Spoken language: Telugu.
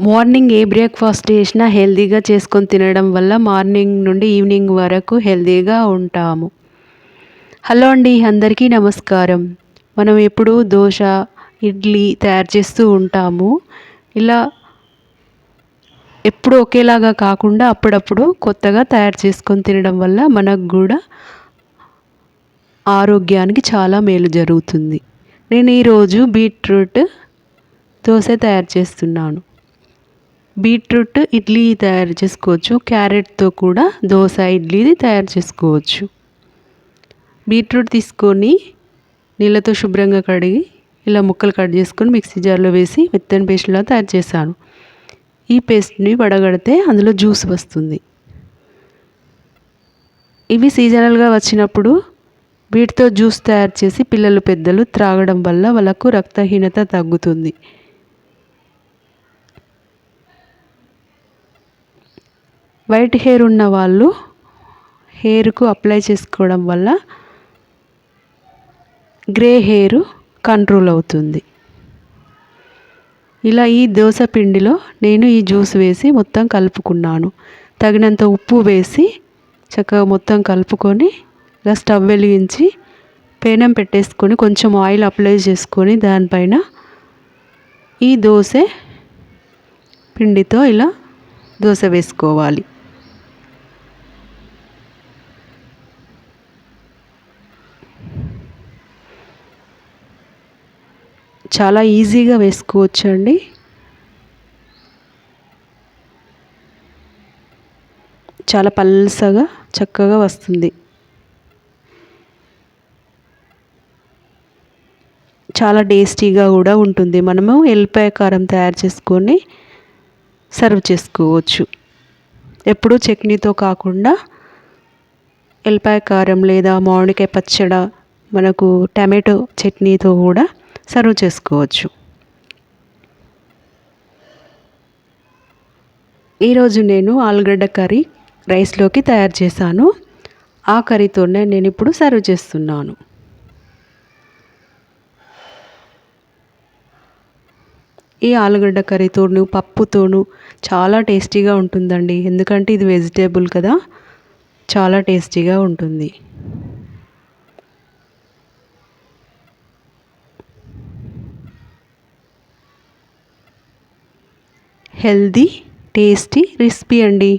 మార్నింగ్ ఏ బ్రేక్ఫాస్ట్ చేసినా హెల్తీగా చేసుకొని తినడం వల్ల మార్నింగ్ నుండి ఈవినింగ్ వరకు హెల్తీగా ఉంటాము. హలో అండి అందరికీ నమస్కారం. మనం ఎప్పుడు దోశ ఇడ్లీ తయారు చేస్తూ ఉంటాము. ఇలా ఎప్పుడు ఒకేలాగా కాకుండా అప్పుడప్పుడు కొత్తగా తయారు చేసుకొని తినడం వల్ల మనకు కూడా ఆరోగ్యానికి చాలా మేలు జరుగుతుంది. నేను ఈరోజు బీట్రూట్ దోశ తయారు చేస్తున్నాను. బీట్రూట్ ఇడ్లీ తయారు చేసుకోవచ్చు క్యారెట్తో కూడా దోశ ఇడ్లీది తయారు చేసుకోవచ్చు. బీట్రూట్ తీసుకొని నీళ్ళతో శుభ్రంగా కడిగి ఇలా ముక్కలు కట్ చేసుకొని మిక్సీ జార్లో వేసి మెత్తని పేస్ట్లా తయారు చేశాను. ఈ పేస్ట్ని వడగడితే అందులో జ్యూస్ వస్తుంది. ఇవి సీజనల్గా వచ్చినప్పుడు వీటితో జ్యూస్ తయారు చేసి పిల్లలు పెద్దలు త్రాగడం వల్ల వాళ్ళకు రక్తహీనత తగ్గుతుంది. వైట్ హెయిర్ ఉన్న వాళ్ళు హెయిర్కు అప్లై చేసుకోవడం వల్ల గ్రే హెయిర్ కంట్రోల్ అవుతుంది. ఇలా ఈ దోశ పిండిలో నేను ఈ జ్యూస్ వేసి మొత్తం కలుపుకున్నాను. తగినంత ఉప్పు వేసి చక్కగా మొత్తం కలుపుకొని ఇలా స్టవ్ వెలిగించి పేనం పెట్టేసుకొని కొంచెం ఆయిల్ అప్లై చేసుకొని దానిపైన ఈ దోశ పిండితో ఇలా దోశ వేసుకోవాలి. చాలా ఈజీగా వేసుకోవచ్చు అండి చాలా పల్సగా చక్కగా వస్తుంది. చాలా టేస్టీగా కూడా ఉంటుంది. మనము ఎల్లిపాయ కారం తయారు చేసుకొని సర్వ్ చేసుకోవచ్చు. ఎప్పుడూ చట్నీతో కాకుండా ఎల్లిపాయ కారం లేదా మామిడికాయ పచ్చడ మనకు టమాటో చట్నీతో కూడా సర్వ్ చేసుకోవచ్చు. ఈరోజు నేను ఆలుగడ్డ కర్రీ రైస్లోకి తయారు చేశాను. ఆ కర్రీతోనే నేను ఇప్పుడు సర్వ్ చేస్తున్నాను. ఈ ఆలుగడ్డ కర్రీతోను పప్పుతోను చాలా టేస్టీగా ఉంటుందండి. ఎందుకంటే ఇది వెజిటేబుల్ కదా. చాలా టేస్టీగా ఉంటుంది. హెల్దీ టేస్టీ రెసిపీ అండి.